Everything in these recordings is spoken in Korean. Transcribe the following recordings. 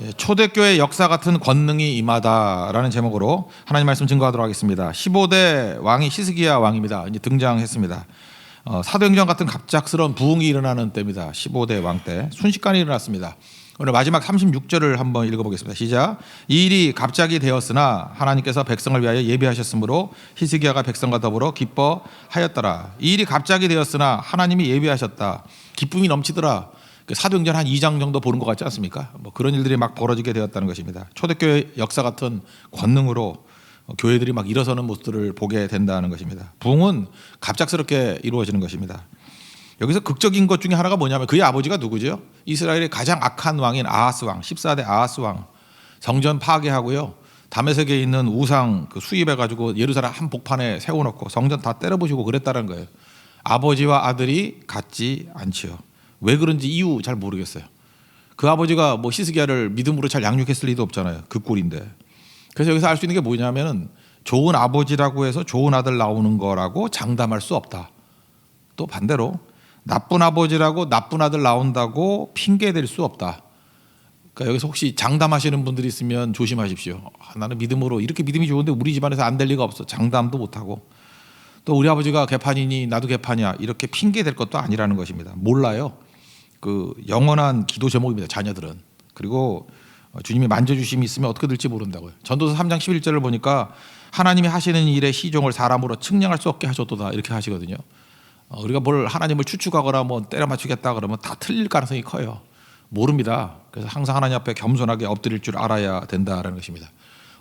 예, 초대교회 역사 같은 권능이 임하다라는 제목으로 하나님 말씀 증거하도록 하겠습니다. 15대 왕이 히스기야 왕입니다. 이제 등장했습니다. 어, 사도행전 같은 갑작스러운 부흥이 일어나는 때입니다. 15대 왕 때 순식간에 일어났습니다. 오늘 마지막 36절을 한번 읽어보겠습니다. 시작. 이 일이 갑자기 되었으나 하나님께서 백성을 위하여 예비하셨으므로 히스기야가 백성과 더불어 기뻐하였더라. 이 일이 갑자기 되었으나 하나님이 예비하셨다. 기쁨이 넘치더라. 그 사도행전 한 2장 정도 보는 것 같지 않습니까? 뭐 그런 일들이 막 벌어지게 되었다는 것입니다. 초대교회 역사 같은 권능으로 교회들이 막 일어서는 모습들을 보게 된다는 것입니다. 부흥은 갑작스럽게 이루어지는 것입니다. 여기서 극적인 것 중에 하나가 뭐냐면 그의 아버지가 누구죠? 이스라엘의 가장 악한 왕인 아하스 왕, 14대 아하스 왕. 성전 파괴하고요. 다메섹에 있는 우상 그 수입해 가지고 예루살렘 한 복판에 세워 놓고 성전 다 때려 부시고 그랬다는 거예요. 아버지와 아들이 같지 않지요. 왜 그런지 이유 잘 모르겠어요. 그 아버지가 뭐 히스기야를 믿음으로 잘 양육했을 리도 없잖아요. 그 꼴인데. 그래서 여기서 알 수 있는 게 뭐냐면은 좋은 아버지라고 해서 좋은 아들 나오는 거라고 장담할 수 없다. 또 반대로 나쁜 아버지라고 나쁜 아들 나온다고 핑계 댈 수 없다. 그러니까 여기서 혹시 장담하시는 분들이 있으면 조심하십시오. 아, 나는 믿음으로 이렇게 믿음이 좋은데 우리 집안에서 안 될 리가 없어. 장담도 못 하고 또 우리 아버지가 개판이니 나도 개판이야 이렇게 핑계 댈 것도 아니라는 것입니다. 몰라요. 그 영원한 기도 제목입니다. 자녀들은 그리고 주님이 만져주심이 있으면 어떻게 될지 모른다고요. 전도서 3장 11절을 보니까 하나님이 하시는 일의 시종을 사람으로 측량할 수 없게 하셨도다 이렇게 하시거든요. 어, 우리가 뭘 하나님을 추측하거나 뭐 때려 맞추겠다 그러면 다 틀릴 가능성이 커요. 모릅니다. 그래서 항상 하나님 앞에 겸손하게 엎드릴 줄 알아야 된다라는 것입니다.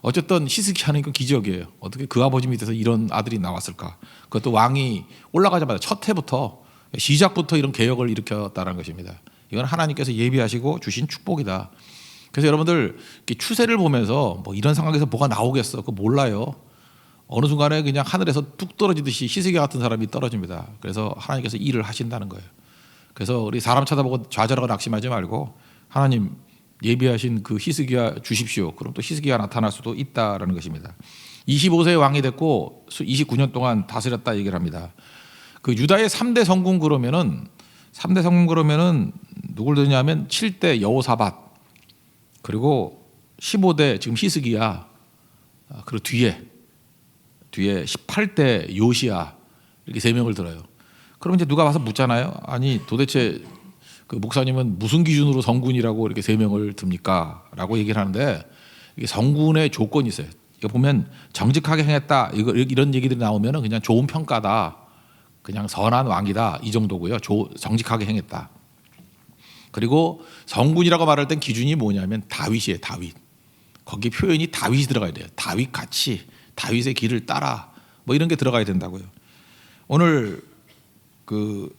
어쨌든 히스기야는 그 기적이에요. 어떻게 그 아버지 밑에서 이런 아들이 나왔을까? 그것도 왕이 올라가자마자 첫 해부터 시작부터 이런 개혁을 일으켰다는 것입니다. 이건 하나님께서 예비하시고 주신 축복이다. 그래서 여러분들 추세를 보면서 뭐 이런 상황에서 뭐가 나오겠어? 그거 몰라요. 어느 순간에 그냥 하늘에서 뚝 떨어지듯이 희스기야 같은 사람이 떨어집니다. 그래서 하나님께서 일을 하신다는 거예요. 그래서 우리 사람 쳐다보고 좌절하고 낙심하지 말고 하나님 예비하신 그 히스기야 주십시오. 그럼 또 히스기야 나타날 수도 있다라는 것입니다. 25세 왕이 됐고 29년 동안 다스렸다 얘기를 합니다. 그 유다의 3대 성군 그러면은 3대 성군 그러면은 누굴 드냐면 7대 여호사밧 그리고 15대 지금 히스기야 아, 그리고 뒤에 뒤에 18대 요시야 이렇게 세 명을 들어요. 그럼 이제 누가 와서 묻잖아요. 아니 도대체 그 목사님은 무슨 기준으로 성군이라고 이렇게 세 명을 듭니까?라고 얘기를 하는데 이게 성군의 조건이 있어요. 이거 보면 정직하게 행했다 이거 이런 얘기들이 나오면은 그냥 좋은 평가다. 그냥 선한 왕이다 이 정도고요. 조, 정직하게 행했다. 그리고 성군이라고 말할 땐 기준이 뭐냐면 다윗이에요. 다윗. 거기 표현이 다윗이 들어가야 돼요. 다윗 같이 다윗의 길을 따라 뭐 이런 게 들어가야 된다고요. 오늘 그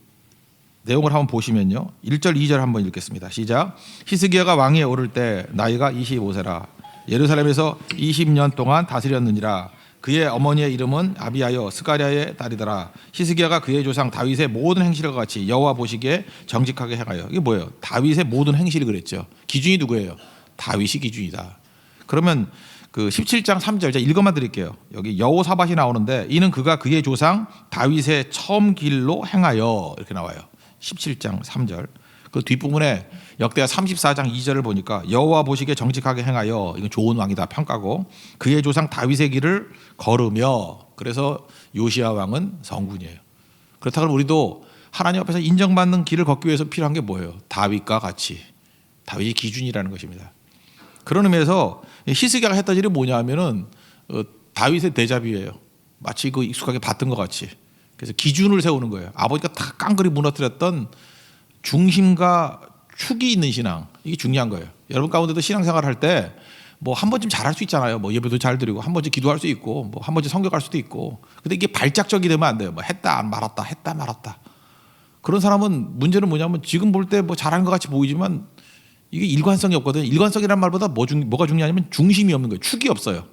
내용을 한번 보시면요. 1절 2절 한번 읽겠습니다. 시작. 히스기야가 왕위에 오를 때 나이가 25세라 예루살렘에서 20년 동안 다스렸느니라 그의 어머니의 이름은 아비아여 스가랴의 딸이더라. 히스기야가 그의 조상 다윗의 모든 행실과 같이 여호와 보시기에 정직하게 행하여. 이게 뭐예요? 다윗의 모든 행실이 그랬죠. 기준이 누구예요? 다윗이 기준이다. 그러면 그 17장 3절 제가 읽어만 드릴게요. 여기 여호사밧이 나오는데 이는 그가 그의 조상 다윗의 처음 길로 행하여 이렇게 나와요. 17장 3절. 그 뒷부분에 역대하 34장 2절을 보니까 여호와 보시기에 정직하게 행하여 이건 좋은 왕이다 평가고 그의 조상 다윗의 길을 걸으며 그래서 요시아 왕은 성군이에요. 그렇다 면 우리도 하나님 앞에서 인정받는 길을 걷기 위해서 필요한 게 뭐예요? 다윗과 같이 다윗이 기준이라는 것입니다. 그런 의미에서 히스기야가 했던 일이 뭐냐면은 어, 다윗의 대자비예요. 마치 그 익숙하게 봤던 것 같이. 그래서 기준을 세우는 거예요. 아버지가 다 깡그리 무너뜨렸던 중심과 축이 있는 신앙 이게 중요한 거예요. 여러분 가운데도 신앙생활 할 때 뭐 한 번쯤 잘할 수 있잖아요. 뭐 예배도 잘 드리고 한 번쯤 기도할 수 있고 뭐 한 번쯤 성경할 수도 있고. 근데 이게 발작적이 되면 안 돼요. 뭐 했다 말았다 했다 말았다. 그런 사람은 문제는 뭐냐면 지금 볼 때 뭐 잘하는 것 같이 보이지만 이게 일관성이 없거든요. 일관성이란 말보다 뭐 중, 뭐가 중요하냐면 중심이 없는 거예요. 축이 없어요.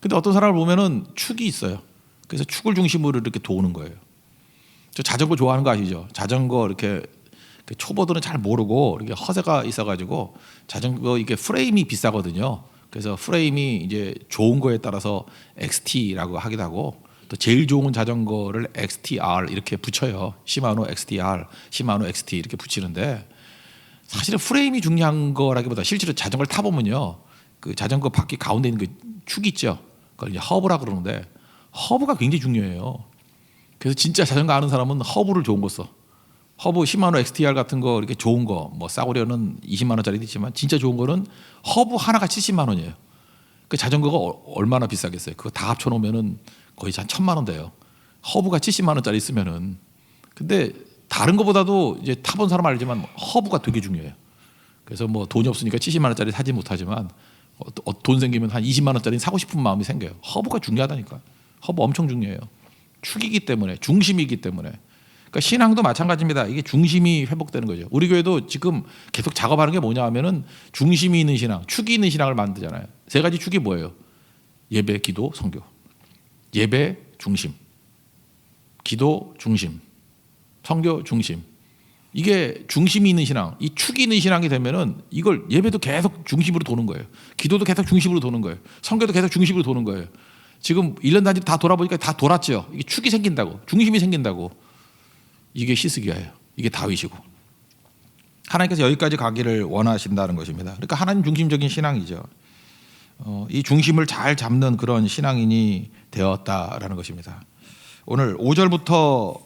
근데 어떤 사람을 보면은 축이 있어요. 그래서 축을 중심으로 이렇게 도는 거예요. 저 자전거 좋아하는 거 아시죠? 자전거 이렇게 초보들은 잘 모르고 이렇게 허세가 있어가지고 자전거 이게 프레임이 비싸거든요. 그래서 프레임이 이제 좋은 거에 따라서 XT라고 하기도 하고 또 제일 좋은 자전거를 XTR 이렇게 붙여요. 시마노 XTR, 시마노 XT 이렇게 붙이는데 사실은 프레임이 중요한 거라기보다 실제로 자전거를 타 보면요. 그 자전거 바퀴 가운데 있는 그축 있죠. 그걸 이제 허브라 그러는데 허브가 굉장히 중요해요. 그래서 진짜 자전거 아는 사람은 허브를 좋은 거 써. 허브 10만 원 XTR 같은 거 이렇게 좋은 거 뭐 싸구려는 20만 원짜리도 있지만 진짜 좋은 거는 허브 하나가 70만 원이에요. 그 자전거가 어- 얼마나 비싸겠어요. 그거 다 합쳐 놓으면은 거의 한 천만 원 돼요. 허브가 70만 원짜리 있으면은 근데 다른 거보다도 이제 타본 사람 알지만 허브가 되게 중요해요. 그래서 뭐 돈이 없으니까 70만 원짜리 사지 못하지만 어, 어, 돈 생기면 한 20만 원짜리 사고 싶은 마음이 생겨요. 허브가 중요하다니까. 허브 엄청 중요해요. 축이기 때문에 중심이기 때문에. 그러니까 신앙도 마찬가지입니다. 이게 중심이 회복되는 거죠. 우리 교회도 지금 계속 작업하는 게 뭐냐 하면은 중심이 있는 신앙, 축이 있는 신앙을 만들잖아요. 세 가지 축이 뭐예요? 예배, 기도, 성교. 예배 중심, 기도 중심, 성교 중심. 이게 중심이 있는 신앙, 이 축이 있는 신앙이 되면은 이걸 예배도 계속 중심으로 도는 거예요. 기도도 계속 중심으로 도는 거예요. 성교도 계속 중심으로 도는 거예요. 지금 1년 단위로 다 돌아보니까 다 돌았죠. 이게 축이 생긴다고, 중심이 생긴다고. 이게 히스기야예요. 이게 다윗이고. 하나님께서 여기까지 가기를 원하신다는 것입니다. 그러니까 하나님 중심적인 신앙이죠. 어, 이 중심을 잘 잡는 그런 신앙인이 되었다라는 것입니다. 오늘 5절부터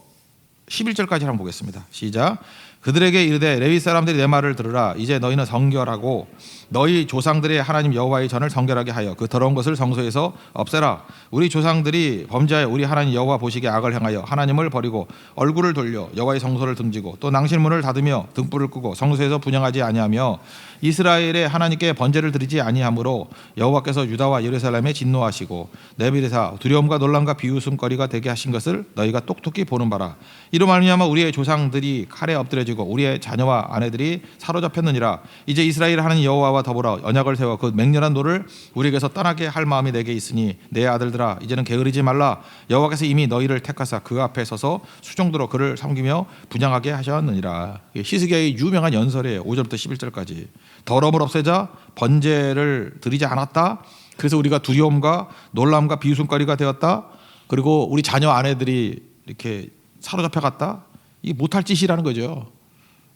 11절까지 한번 보겠습니다. 시작. 그들에게 이르되 레위 사람들이 내 말을 들으라. 이제 너희는 성결하고 너희 조상들의 하나님 여호와의 전을 성결하게 하여 그 더러운 것을 성소에서 없애라. 우리 조상들이 범죄하여 우리 하나님 여호와 보시기에 악을 행하여 하나님을 버리고 얼굴을 돌려 여호와의 성소를 등지고 또 낭실문을 닫으며 등불을 끄고 성소에서 분양하지 아니하며 이스라엘의 하나님께 번제를 드리지 아니하므로 여호와께서 유다와 예루살렘에 진노하시고 내비르사 두려움과 놀람과 비웃음거리가 되게 하신 것을 너희가 똑똑히 보는 바라 이로 말미암아 우리의 조상들이 칼에 엎드려지고 우리의 자녀와 아내들이 사로잡혔느니라. 이제 이스라엘 하나님 여호와와 더불어 언약을 세워 그 맹렬한 노를 우리에게서 떠나게 할 마음이 내게 있으니 내 아들들아 이제는 게으르지 말라. 여호와께서 이미 너희를 택하사 그 앞에 서서 수종도로 그를 섬기며 분양하게 하셨느니라. 히스기야의 유명한 연설이에요. 5절부터 11절까지. 더러움을 없애자 번제를 드리지 않았다. 그래서 우리가 두려움과 놀람과 비웃음거리가 되었다. 그리고 우리 자녀 아내들이 이렇게 사로잡혀 갔다. 이게 못할 짓이라는 거죠. 어,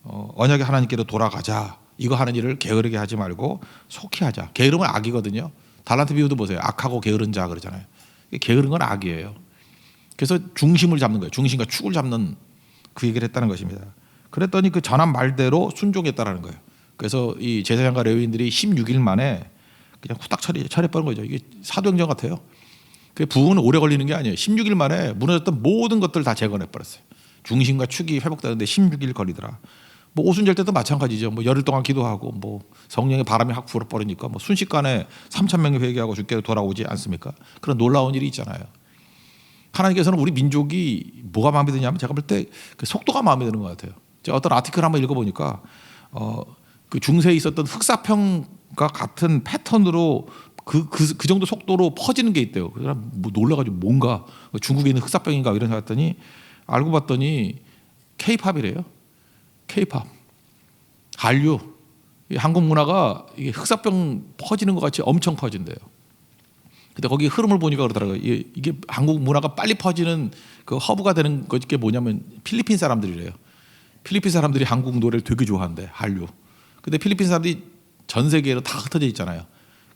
언약의 하나님께로 돌아가자. 이거 하는 일을 게으르게 하지 말고 속히 하자. 게으름은 악이거든요. 달란트 비유도 보세요. 악하고 게으른 자 그러잖아요. 게으른 건 악이에요. 그래서 중심을 잡는 거예요. 중심과 축을 잡는 그 얘기를 했다는 것입니다. 그랬더니 그 전한 말대로 순종했다라는 거예요. 그래서 이 제사장과 레위인들이 16일 만에 그냥 후딱 처리 처리해버린 거죠. 이게 사도행전 같아요. 그 부흥은 오래 걸리는 게 아니에요. 16일 만에 무너졌던 모든 것들을 다 재건해 버렸어요. 중심과 축이 회복되는데 16일 걸리더라. 뭐 오순절 때도 마찬가지죠. 뭐 열흘 동안 기도하고 뭐 성령의 바람이 확 불어버리니까 뭐 순식간에 3천 명이 회개하고 주께로 돌아오지 않습니까? 그런 놀라운 일이 있잖아요. 하나님께서는 우리 민족이 뭐가 마음에 드냐면 제가 볼 때 그 속도가 마음에 드는 것 같아요. 제가 어떤 아티클 한번 읽어보니까 어, 그 중세에 있었던 흑사평과 같은 패턴으로 그, 그, 그 정도 속도로 퍼지는 게 있대요. 그래서 뭐 놀라가지고 뭔가 중국에 있는 흑사병인가 이런 생각 했더니 알고 봤더니 케이팝이래요. 케이팝. 한류. 이 한국 문화가 흑사병 퍼지는 것 같이 엄청 퍼진대요. 근데 거기 흐름을 보니까 그러더라고요. 이게, 한국 문화가 빨리 퍼지는 그 허브가 되는 게 뭐냐면 필리핀 사람들이래요. 필리핀 사람들이 한국 노래를 되게 좋아한대. 한류. 근데 필리핀 사람들이 전 세계로 다 흩어져 있잖아요.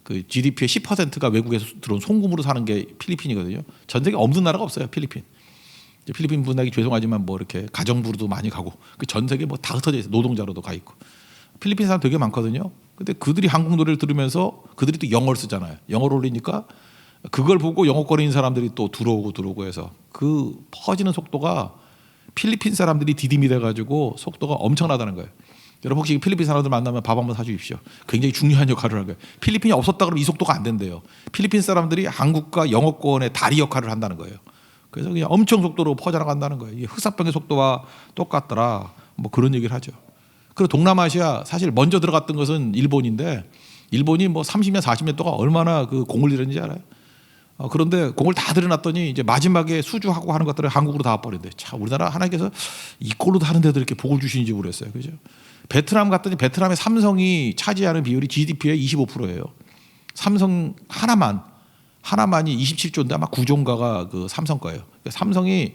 그 GDP의 10%가 외국에서 들어온 송금으로 사는 게 필리핀이거든요. 전 세계 없는 나라가 없어요. 필리핀. 필리핀 분에게 죄송하지만 뭐 이렇게 가정부로도 많이 가고 그 전 세계 뭐 다 흩어져 있어 노동자로도 가 있고 필리핀 사람 되게 많거든요. 근데 그들이 한국 노래를 들으면서 그들이 또 영어를 쓰잖아요. 영어를 올리니까 그걸 보고 영어거리는 사람들이 또 들어오고 들어오고 해서 그 퍼지는 속도가 필리핀 사람들이 디딤이 돼가지고 속도가 엄청나다는 거예요. 여러분 혹시 필리핀 사람들 만나면 밥 한번 사주십시오. 굉장히 중요한 역할을 하는 거예요. 필리핀이 없었다 그러면 이 속도가 안 된대요. 필리핀 사람들이 한국과 영어권의 다리 역할을 한다는 거예요. 그래서 그냥 엄청 속도로 퍼져나간다는 거예요. 이게 흑사병의 속도와 똑같더라. 뭐 그런 얘기를 하죠. 그리고 동남아시아 사실 먼저 들어갔던 것은 일본인데 일본이 뭐 30년 40년 동안 얼마나 그 공을 들였는지 알아요? 어, 그런데 공을 다 들여놨더니 이제 마지막에 수주하고 하는 것들을 한국으로 다 와버린대. 참 우리나라 하나님께서 이꼴로도 하는 데도 이렇게 복을 주시는지 모르겠어요. 그죠? 베트남 갔더니 베트남의 삼성이 차지하는 비율이 GDP의 25%예요. 삼성 하나만 하나만이 27조인데 아마 구종가가 그 삼성 거예요. 그러니까 삼성이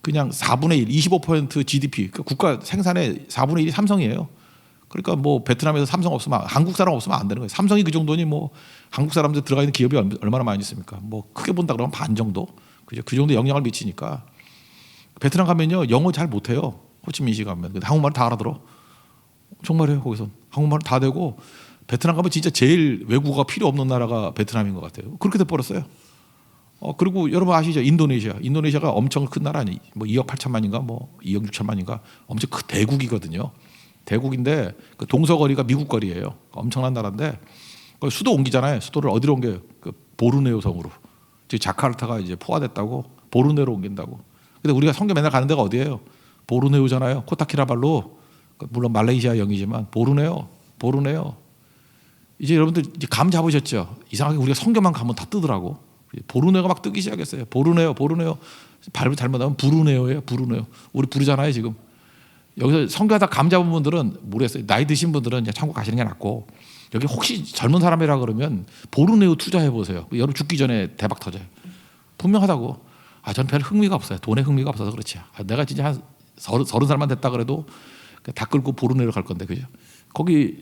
그냥 4분의 1, 25% GDP 그러니까 국가 생산의 4분의 1이 삼성이에요. 그러니까 뭐 베트남에서 삼성 없으면 한국 사람 없으면 안 되는 거예요. 삼성이 그 정도니 뭐 한국 사람들 들어가 있는 기업이 얼- 얼마나 많이 있습니까? 뭐 크게 본다 그러면 반 정도. 그죠? 그 정도 영향을 미치니까 베트남 가면요 영어 잘 못해요. 호치민시 가면 한국말 다 알아들어. 정말이에요 거기서 한국말 다 되고 베트남 가면 진짜 제일 외국어가 필요 없는 나라가 베트남인 것 같아요. 그렇게 돼 버렸어요. 어 그리고 여러분 아시죠? 인도네시아. 인도네시아가 엄청 큰 나라 아니? 뭐 2억 8천만인가 뭐 2억 6천만인가 엄청 큰 대국이거든요. 대국인데 그 동서거리가 미국 거리예요. 엄청난 나라인데 그 수도 옮기잖아요. 수도를 어디로 옮겨요? 그 보르네오 성으로. 지금 자카르타가 이제 포화됐다고 보르네오로 옮긴다고. 근데 우리가 성교 맨날 가는 데가 어디예요? 보르네오잖아요. 코타키나발루. 그 물론 말레이시아 영이지만 보르네오, 보르네오. 이제 여러분들 이제 감 잡으셨죠? 이상하게 우리가 성교만 가면 다 뜨더라고. 보르네오가 막 뜨기 시작했어요. 보르네오, 보르네오. 발음 잘못하면 부르네오예요. 부르네오. 우리 부르잖아요 지금. 여기서 성교하다 감 잡은 분들은 모르겠어요. 나이 드신 분들은 천국 가시는 게 낫고 여기 혹시 젊은 사람이라 그러면 보르네오 투자해 보세요. 여러분 죽기 전에 대박 터져요. 분명하다고. 아, 저는 별 흥미가 없어요. 돈에 흥미가 없어서 그렇지. 아, 내가 진짜 한 서른, 서른 살만 됐다 그래도 다 끌고 보르네오로 갈 건데 그죠? 거기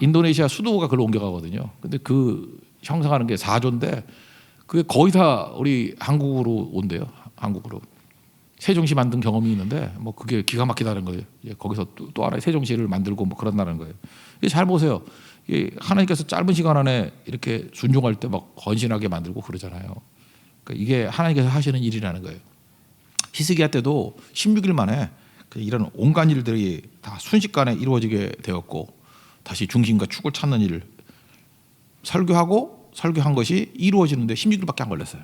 인도네시아 수도가 그걸 옮겨가거든요. 근데 그 형성하는 게 4조인데 그게 거의 다 우리 한국으로 온대요. 한국으로. 세종시 만든 경험이 있는데 뭐 그게 기가 막히다는 거예요. 예, 거기서 또, 또 하나의 세종시를 만들고 뭐 그런다는 거예요. 잘 보세요. 이 하나님께서 짧은 시간 안에 이렇게 순종할 때막 헌신하게 만들고 그러잖아요. 그러니까 이게 하나님께서 하시는 일이라는 거예요. 히스기야 때도 16일 만에 그 이런 온갖 일들이 다 순식간에 이루어지게 되었고 다시 중심과 축을 찾는 일을 설교하고 설교한 것이 이루어지는데 16일밖에 안 걸렸어요.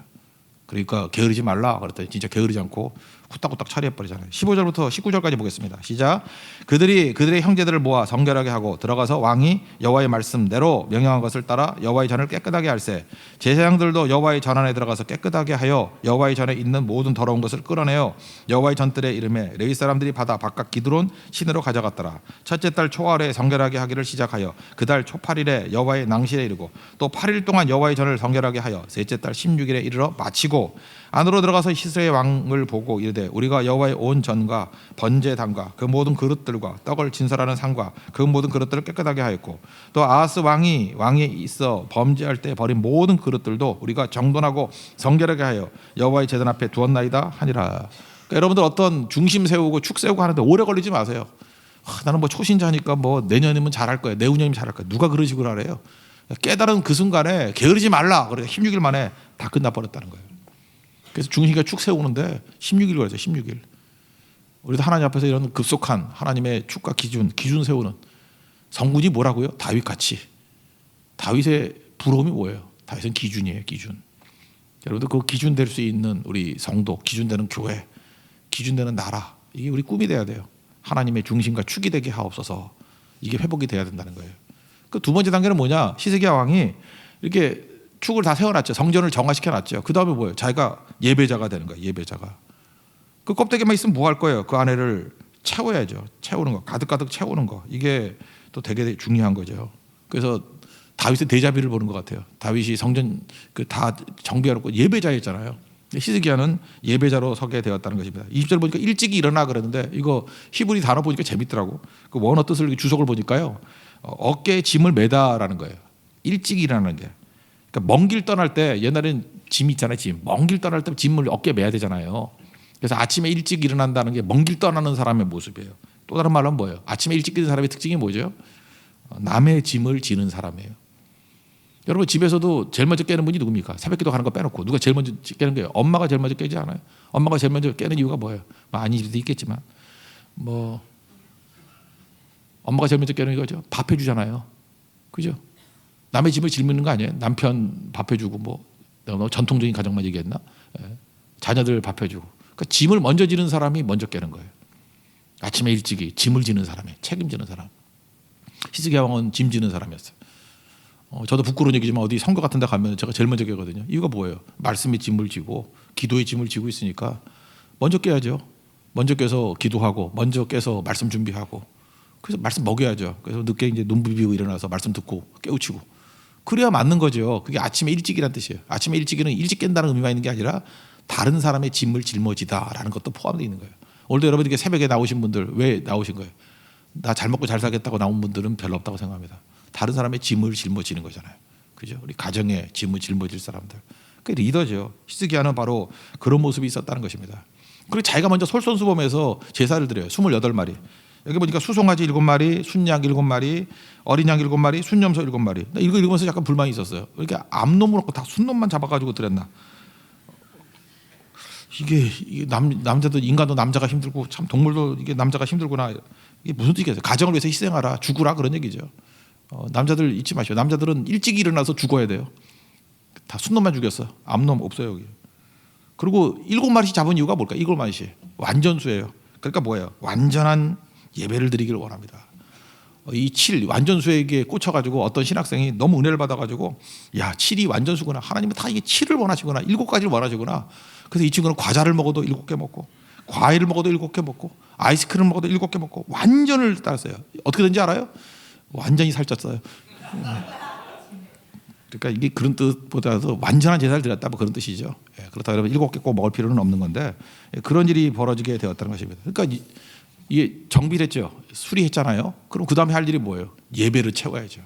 그러니까 게으르지 말라 그랬더니 진짜 게으르지 않고 후딱후딱 처리해 버리잖아요. 15절부터 19절까지 보겠습니다. 시작. 그들이 그들의 형제들을 모아 성결하게 하고 들어가서 왕이 여호와의 말씀대로 명령한 것을 따라 여호와의 전을 깨끗하게 할세. 제사장들도 여호와의 전 안에 들어가서 깨끗하게 하여 여호와의 전에 있는 모든 더러운 것을 끌어내어 여호와의 전들의 이름에 레위 사람들이 받아 바깥 기드론 신으로 가져갔더라. 첫째 달 초하루에 성결하게 하기를 시작하여 그 달 초팔일에 여호와의 낭실에 이르고 또 8일 동안 여호와의 전을 성결하게 하여 셋째 달 16일에 이르러 마치고 안으로 들어가서 히스의 왕을 보고 이르되 우리가 여호와의 온 전과 번제단과 그 모든 그릇들과 떡을 진설하는 상과 그 모든 그릇들을 깨끗하게 하였고 또 아하스 왕이 왕에 있어 범죄할 때 버린 모든 그릇들도 우리가 정돈하고 성결하게 하여 여호와의 제단 앞에 두었나이다 하니라. 그러니까 여러분들 어떤 중심 세우고 축 세우고 하는데 오래 걸리지 마세요. 아, 나는 뭐 초신자니까 뭐 내년이면 잘할 거야. 내후년이면 잘할 거야. 누가 그런 식으로 하래요? 깨달은 그 순간에 게으르지 말라. 그래 16일 만에 다 끝나 버렸다는 거예요. 그래서 중심가 축 세우는데 16일 걸렸어요. 16일. 우리도 하나님 앞에서 이런 급속한 하나님의 축과 기준, 기준 세우는 성군이 뭐라고요? 다윗 같이. 다윗의 부러움이 뭐예요? 다윗은 기준이에요. 기준. 여러분들 그 기준 될 수 있는 우리 성도, 기준 되는 교회, 기준 되는 나라 이게 우리 꿈이 돼야 돼요. 하나님의 중심과 축이 되게 하옵소서. 이게 회복이 돼야 된다는 거예요. 그 두 번째 단계는 뭐냐? 시세기야 왕이 이렇게 축을 다 세워놨죠. 성전을 정화시켜 놨죠. 그 다음에 뭐예요? 자기가 예배자가 되는 거예요. 예배자가. 그 껍데기만 있으면 뭐 할 거예요? 그 안에를 채워야죠. 채우는 거, 가득가득 채우는 거. 이게 또 되게 중요한 거죠. 그래서 다윗의 대자비를 보는 것 같아요. 다윗이 성전 그 다 정비해놓고 예배자였잖아요. 히스기야는 예배자로 서게 되었다는 것입니다. 20절 보니까 일찍이 일어나 그러는데 이거 히브리 단어 보니까 재밌더라고. 그 원어 뜻을 주석을 보니까요. 어, 어깨에 짐을 매다라는 거예요. 일찍 일어나는 게. 그러니까 먼길 떠날 때 옛날엔 짐 있잖아요. 짐. 먼 길 떠날 때 짐을 어깨에 매야 되잖아요. 그래서 아침에 일찍 일어난다는 게 먼 길 떠나는 사람의 모습이에요. 또 다른 말로 하면 뭐예요? 아침에 일찍 깨는 사람의 특징이 뭐죠? 어, 남의 짐을 지는 사람이에요. 여러분 집에서도 제일 먼저 깨는 분이 누굽니까? 새벽기도 가는 거 빼놓고 누가 제일 먼저 깨는 거예요? 엄마가 제일 먼저 깨지 않아요? 엄마가 제일 먼저 깨는 이유가 뭐예요? 뭐 아닌 일도 있겠지만 뭐 엄마가 제일 먼저 깨는 이거죠. 밥 해주잖아요. 그죠? 남의 집을 짊는 거 아니에요? 남편 밥 해주고 뭐 전통적인 가정만 얘기했나? 예. 자녀들 밥 해주고. 그러니까 짐을 먼저 지는 사람이 먼저 깨는 거예요. 아침에 일찍이 짐을 지는 사람이 책임지는 사람. 히스기야 왕은 짐 지는 사람이었어요. 어, 저도 부끄러운 얘기지만 어디 선거 같은 데 가면 제가 제일 먼저 깨거든요. 이유가 뭐예요? 말씀의 짐을 지고 기도의 짐을 지고 있으니까 먼저 깨야죠. 먼저 깨서 기도하고 먼저 깨서 말씀 준비하고 그래서 말씀 먹여야죠. 그래서 늦게 이제 눈 비비고 일어나서 말씀 듣고 깨우치고 그래야 맞는 거죠. 그게 아침에 일찍이란 뜻이에요. 아침에 일찍이는 일찍 깬다는 의미가 있는 게 아니라 다른 사람의 짐을 짊어지다라는 것도 포함되어 있는 거예요. 오늘도 여러분들께 새벽에 나오신 분들 왜 나오신 거예요? 나 잘 먹고 잘 살겠다고 나온 분들은 별로 없다고 생각합니다. 다른 사람의 짐을 짊어지는 거잖아요. 그죠? 우리 가정의 짐을 짊어질 사람들. 그 리더죠. 히스기야는 바로 그런 모습이 있었다는 것입니다. 그리고 자기가 먼저 솔선수범해서 제사를 드려요. 28마리. 여기 보니까 수송아지 7마리, 순양 7마리, 어린 양 7마리, 순염소 7마리. 나 이거 읽으면서 약간 불만이 있었어요. 이렇게 암놈을 놓고 다 순놈만 잡아가지고 드렸나. 이게 남, 남자도 인간도 남자가 힘들고 참 동물도 이게 남자가 힘들구나. 이게 무슨 뜻이겠어요? 가정을 위해서 희생하라, 죽으라 그런 얘기죠. 어, 남자들 잊지 마시오. 남자들은 일찍 일어나서 죽어야 돼요. 다 순놈만 죽였어. 암놈 없어요 여기. 그리고 일곱 마리씩 잡은 이유가 뭘까? 일곱 마리씩 완전수예요. 그러니까 뭐예요? 완전한 예배를 드리기를 원합니다. 어, 이 7, 완전수에게 꽂혀가지고 어떤 신학생이 너무 은혜를 받아가지고 야 7이 완전수구나. 하나님은 다 이게 7을 원하시구나. 일곱 가지를 원하시구나. 그래서 이 친구는 과자를 먹어도 일곱 개 먹고 과일을 먹어도 일곱 개 먹고 아이스크림 먹어도 일곱 개 먹고 완전을 따랐어요. 어떻게 된지 알아요? 완전히 살쪘어요. 그러니까 이게 그런 뜻보다도 완전한 제사를 드렸다 뭐 그런 뜻이죠. 예, 그렇다 그러면 일곱 개 꼭 먹을 필요는 없는 건데 예, 그런 일이 벌어지게 되었다는 것입니다. 그러니까 이, 이게 정비했죠. 수리했잖아요. 그럼 그 다음에 할 일이 뭐예요? 예배를 채워야죠.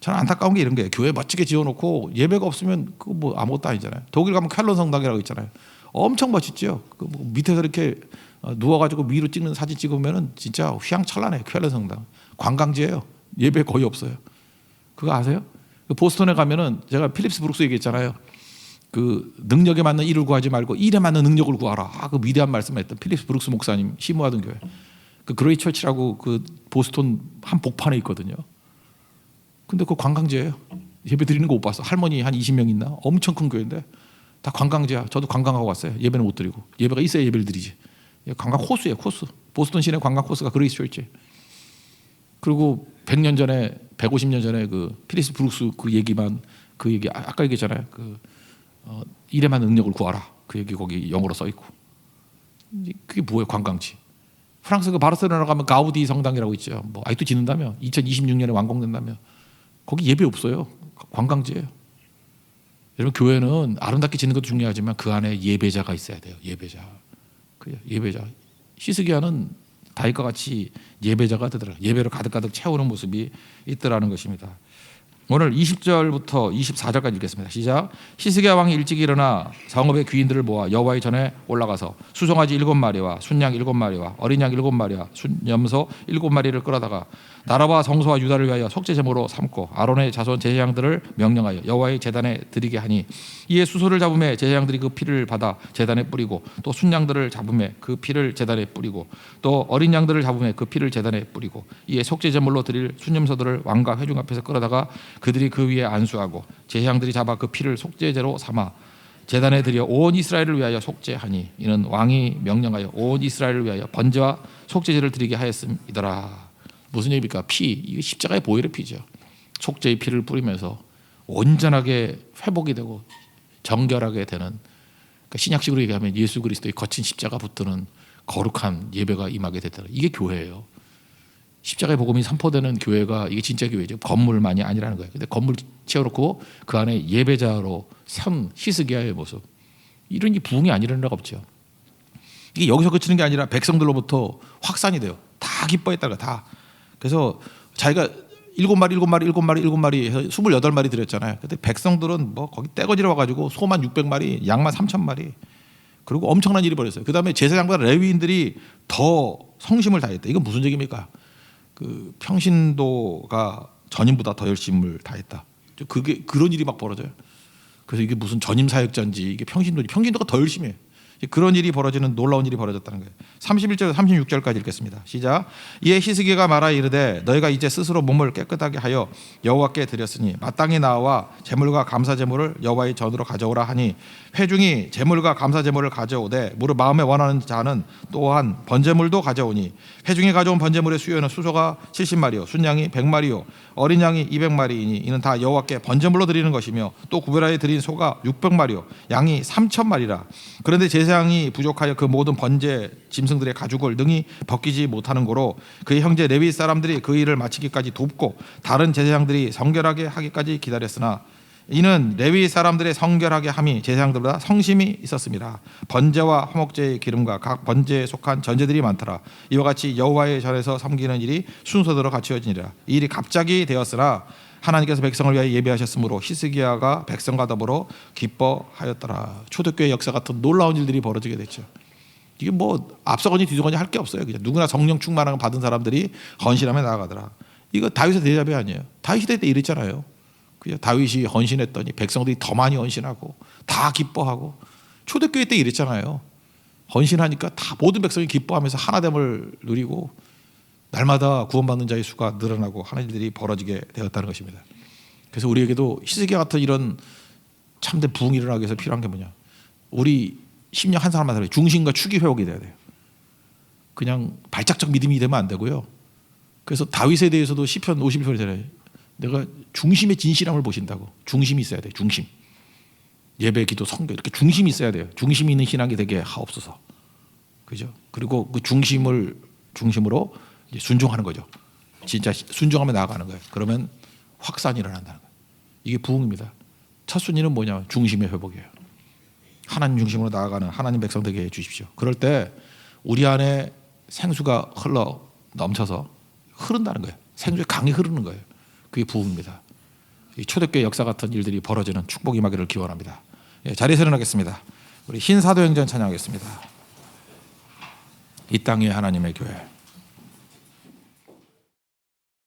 저는 안타까운 게 이런 거예요. 교회 멋지게 지어놓고 예배가 없으면 그거 뭐 아무것도 아니잖아요. 독일 가면 칼론 성당이라고 있잖아요. 엄청 멋있죠. 그 뭐 밑에서 이렇게 어, 누워가지고 위로 찍는 사진 찍으면은 진짜 휘황찬란해요. 칼론 성당. 관광지예요. 예배 거의 없어요. 그거 아세요? 그 보스턴에 가면은 제가 필립스 브룩스 얘기했잖아요. 그 능력에 맞는 일을 구하지 말고 일에 맞는 능력을 구하라. 아, 그 위대한 말씀했던 필립스 브룩스 목사님 시무하던 교회. 그 그레이 처치라고 그 보스턴 한 복판에 있거든요. 근데 그 관광지예요. 예배 드리는 거 못 봤어. 할머니 한 20명 있나? 엄청 큰 교회인데 다 관광지야. 저도 관광하고 왔어요. 예배는 못 드리고 예배가 있어야 예배를 드리지. 예, 관광 코스예요, 코스. 보스턴 시내 관광 코스가 그레이스 처치. 그리고 100년 전에 150년 전에 그 필립스 브룩스 그 얘기만 그 얘기 아- 아까 얘기했잖아요. 그 어, 일에만 능력을 구하라. 그 얘기 거기 영어로 써 있고. 그게 뭐예요? 관광지. 프랑스 그 바르셀로나 가면 가우디 성당이라고 있죠. 뭐 아직도 짓는다며. 2026년에 완공된다며. 거기 예배 없어요. 관광지예요. 여러분 교회는 아름답게 짓는 것도 중요하지만 그 안에 예배자가 있어야 돼요. 예배자. 그 예배자. 시스기야는 다윗과 같이 예배자가 되더라. 예배로 가득가득 채우는 모습이 있더라는 것입니다. 오늘 20절부터 24절까지 읽겠습니다. 시작. 히스기야 왕이 일찍 일어나 성읍의 귀인들을 모아 여호와의 전에 올라가서 수송아지 일곱 마리와 순양 일곱 마리와 어린 양 일곱 마리와 순염소 일곱 마리를 끌어다가 나라와 성소와 유다를 위하여 속죄 제물로 삼고 아론의 자손 제사장들을 명령하여 여호와의 제단에 드리게 하니 이에 수소를 잡음에 제사장들이 그 피를 받아 제단에 뿌리고 또 순양들을 잡음에 그 피를 제단에 뿌리고 또 어린 양들을 잡음에 그 피를 제단에 뿌리고 이에 속죄 제물로 드릴 순염소들을 왕과 회중 앞에서 끌어다가 그들이 그 위에 안수하고 제사장들이 잡아 그 피를 속죄제로 삼아 제단에 드려 온 이스라엘을 위하여 속죄하니 이는 왕이 명령하여 온 이스라엘을 위하여 번제와 속죄제를 드리게 하였음이더라. 무슨 얘기입니까? 피 이게 십자가의 보혈의 피죠. 속죄의 피를 뿌리면서 온전하게 회복이 되고 정결하게 되는 그러니까 신약식으로 얘기하면 예수 그리스도의 거친 십자가 붙드는 거룩한 예배가 임하게 되더라. 이게 교회예요. 십자가의 복음이 선포되는 교회가 이게 진짜 교회죠. 건물만이 아니라는 거예요. 근데 건물 채워놓고 그 안에 예배자로 선 히스기야의 모습 이런 게 부흥이 아니라는 데가 없죠. 이게 여기서 그치는 게 아니라 백성들로부터 확산이 돼요. 다 기뻐했다가 다. 그래서 자기가 일곱 마리, 일곱 마리, 일곱 마리, 일곱 마리 해서 스물여덟 마리 드렸잖아요. 근데 백성들은 뭐 거기 떼거지러 와가지고 소만 육백 마리, 양만 삼천 마리. 그리고 엄청난 일이 벌어졌어요. 그 다음에 제사장과 레위인들이 더 성심을 다했다. 이건 무슨 얘기입니까? 그 평신도가 전임보다 더 열심을 다했다. 그게 그런 일이 막 벌어져요. 그래서 이게 무슨 전임 사역자인지 이게 평신도 평신도가 더 열심히 해. 그런 일이 벌어지는 놀라운 일이 벌어졌다는 거예요. 31절 36절까지 읽겠습니다. 시작. 이에 히스기가 말하 이르되 너희가 이제 스스로 몸을 깨끗하게 하여 여호와께 드렸으니 마땅히 나와 제물과 감사 제물을 여호와의 전으로 가져오라 하니 회중이 제물과 감사 제물을 가져오되 무릇 마음에 원하는 자는 또한 번제물도 가져오니 회중이 가져온 번제물의 수요는 수소가 70마리요 순양이 100마리요 어린 양이 200마리이니 이는 다 여호와께 번제물로 드리는 것이며 또 구별하여 드린 소가 600마리요 양이 3천마리라 그런데 제사 장이 부족하여 그 모든 번제 짐승들의 가죽을 능히 벗기지 못하는 고로 그의 형제 레위 사람들이 그 일을 마치기까지 돕고 다른 제사장들이 성결하게 하기까지 기다렸으나 이는 레위 사람들의 성결하게 함이 제사장들보다 성심이 있었습니다. 번제와 화목제의 기름과 각 번제에 속한 전제들이 많더라. 이와 같이 여호와의 절에서 섬기는 일이 순서대로 갖추어지니라. 이 일이 갑자기 되었으나 하나님께서 백성을 위하여 예비하셨으므로 히스기야가 백성과 더불어 기뻐하였더라. 초대교회 역사 같은 놀라운 일들이 벌어지게 됐죠. 이게 뭐 앞서거니 뒤서거니 할 게 없어요. 그냥 누구나 성령 충만함을 받은 사람들이 헌신하며 나아가더라. 이거 다윗의 대답이 아니에요. 다윗 시대 때 이랬잖아요. 그죠? 다윗이 헌신했더니 백성들이 더 많이 헌신하고 다 기뻐하고 초대교회 때 이랬잖아요. 헌신하니까 다 모든 백성이 기뻐하면서 하나됨을 누리고 날마다 구원받는 자의 수가 늘어나고 하는 일들이 벌어지게 되었다는 것입니다. 그래서 우리에게도 히스기야 같은 이런 참된 부흥이 일어나기 위해서 필요한 게 뭐냐? 우리 심령 한 살아요. 중심과 축이 회복이 돼야 돼요. 그냥 발작적 믿음이 되면 안 되고요. 그래서 다윗에 대해서도 시편 51편이잖아요. 내가 중심의 진실함을 보신다고. 중심이 있어야 돼. 중심. 예배, 기도, 성교 이렇게 중심이 있어야 돼요. 중심이 있는 신앙이 되게 하옵소서. 그죠? 그리고 그 중심을 중심으로 순종하는 거죠. 진짜 순종하며 나아가는 거예요. 그러면 확산이 일어난다는 거예요. 이게 부흥입니다. 첫 순위는 뭐냐? 중심의 회복이에요. 하나님 중심으로 나아가는 하나님 백성 되게 해 주십시오. 그럴 때 우리 안에 생수가 흘러 넘쳐서 흐른다는 거예요. 생수의 강이 흐르는 거예요. 그게 부흥입니다. 이 초대교회 역사 같은 일들이 벌어지는 축복 임하기를 기원합니다. 예, 자리에서 일어나겠습니다. 우리 흰 사도행전 찬양하겠습니다. 이 땅 위에 하나님의 교회.